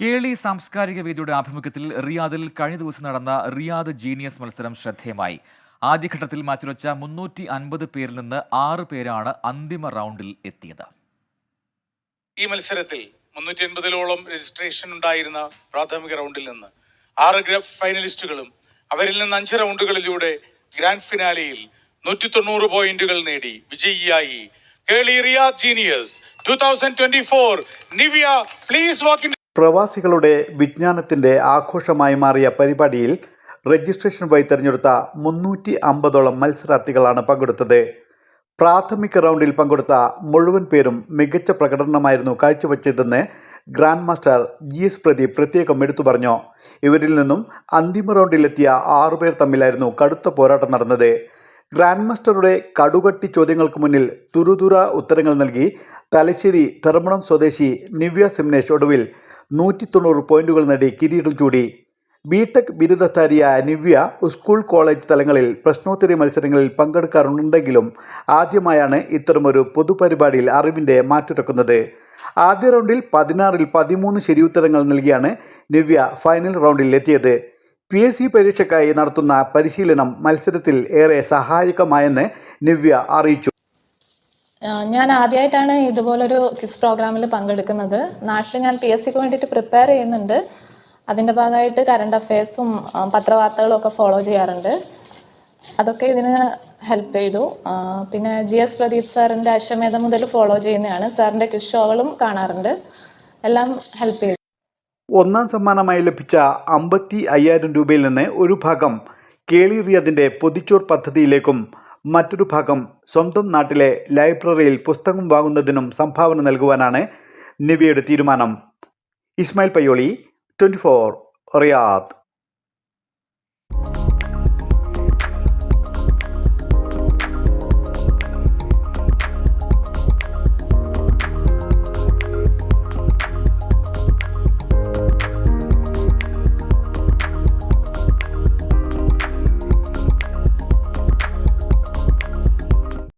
കേളി സാംസ്കാരിക വേദിയുടെ ആഭിമുഖ്യത്തിൽ റിയാദിൽ കഴിഞ്ഞ ദിവസം നടന്ന റിയാദ് ജീനിയസ് മത്സരം ശ്രദ്ധേയമായി. ആദ്യഘട്ടത്തിൽ മാറ്റിവെച്ച മുന്നൂറ്റി അൻപത് പേരിൽ നിന്ന് ആറ് പേരാണ് അന്തിമ റൗണ്ടിൽ എത്തിയത്. ഈ മത്സരത്തിൽ മുന്നൂറ്റി എൺപതിലോളം രജിസ്ട്രേഷൻ ഉണ്ടായിരുന്ന പ്രാഥമിക റൗണ്ടിൽ നിന്ന് ആറ് ഗ്രഫ് ഫൈനലിസ്റ്റുകളും അവരിൽ നിന്ന് അഞ്ച് റൗണ്ടുകളിലൂടെ ഗ്രാൻഡ് ഫിനാലിയിൽ നൂറ്റി തൊണ്ണൂറ് പോയിന്റുകൾ നേടി വിജയിയായി. Keli Riyadh genius two thousand twenty four Nivia please walk in പ്രവാസികളുടെ വിജ്ഞാനത്തിന്റെ ആഘോഷമായി മാറിയ പരിപാടിയിൽ രജിസ്ട്രേഷൻ വഴി തിരഞ്ഞെടുത്ത മുന്നൂറ്റി അമ്പതോളം മത്സരാർത്ഥികളാണ് പങ്കെടുത്തത്. പ്രാഥമിക റൗണ്ടിൽ പങ്കെടുത്ത മുഴുവൻ പേരും മികച്ച പ്രകടനമായിരുന്നു കാഴ്ചവെച്ചതെന്ന് grand master G S Pradeep പ്രത്യേകം എടുത്തു പറഞ്ഞു. ഇവരിൽ നിന്നും അന്തിമ റൗണ്ടിലെത്തിയ ആറുപേർ തമ്മിലായിരുന്നു കടുത്ത പോരാട്ടം നടന്നത്. ഗ്രാൻഡ് മാസ്റ്ററുടെ കടുകട്ടി ചോദ്യങ്ങൾക്ക് മുന്നിൽ തുരുതുര ഉത്തരങ്ങൾ നൽകി തലശ്ശേരി തെർമണം സ്വദേശി നിവ്യ സിംനേഷ് ഒടുവിൽ നൂറ്റി തൊണ്ണൂറ് പോയിന്റുകൾ നേടി കിരീടം ചൂടി. ബിടെക് ബിരുദധാരിയ നിവ്യ സ്കൂൾ കോളേജ് തലങ്ങളിൽ പ്രശ്നോത്തരി മത്സരങ്ങളിൽ പങ്കെടുക്കാറുണ്ടെങ്കിലും ആദ്യമായാണ് ഇത്തരമൊരു പൊതുപരിപാടിയിൽ അറിവിന്റെ മാറ്റുരക്കുന്നത്. ആദ്യ റൗണ്ടിൽ പതിനാറിൽ പതിമൂന്ന് ശരിയുത്തരങ്ങൾ നൽകിയാണ് നിവ്യ ഫൈനൽ റൗണ്ടിൽ എത്തിയത്. പി എസ് സി പരീക്ഷയ്ക്കായി നടത്തുന്ന പരിശീലനം മത്സരത്തിൽ ഏറെ സഹായകമായെന്ന് നിവ്യ അറിയിച്ചു. ഞാൻ ആദ്യമായിട്ടാണ് ഇതുപോലൊരു ക്വിസ് പ്രോഗ്രാമിൽ പങ്കെടുക്കുന്നത്. നാട്ടിൽ ഞാൻ പി എസ് സിക്ക് വേണ്ടിയിട്ട് പ്രിപ്പയർ ചെയ്യുന്നുണ്ട്. അതിന്റെ ഭാഗമായിട്ട് കറണ്ട് അഫയേഴ്സും പത്രവാർത്തകളും ഒക്കെ ഫോളോ ചെയ്യാറുണ്ട്. അതൊക്കെ ഇതിന് ഹെൽപ്പ് ചെയ്തു. പിന്നെ ജി എസ് പ്രദീപ് സാറിന്റെ അശ്വമേധം മുതൽ ഫോളോ ചെയ്യുന്നതാണ് സാറിന്റെ ക്വിസ് ഷോകളും കാണാറുണ്ട്. എല്ലാം ഹെൽപ്പ് ചെയ്തു. ഒന്നാം സമ്മാനമായി ലഭിച്ച അമ്പത്തി അയ്യായിരം രൂപയിൽ നിന്ന് ഒരു ഭാഗം കേളി റിയതിന്റെ പൊതിച്ചോർ പദ്ധതിയിലേക്കും മറ്റൊരു ഭാഗം സ്വന്തം നാട്ടിലെ ലൈബ്രറിയിൽ പുസ്തകം വാങ്ങുന്നതിനും സംഭാവന നൽകുവാനാണ് നിവ്യയുടെ തീരുമാനം. Ismail Payyoli twenty four Riyadh.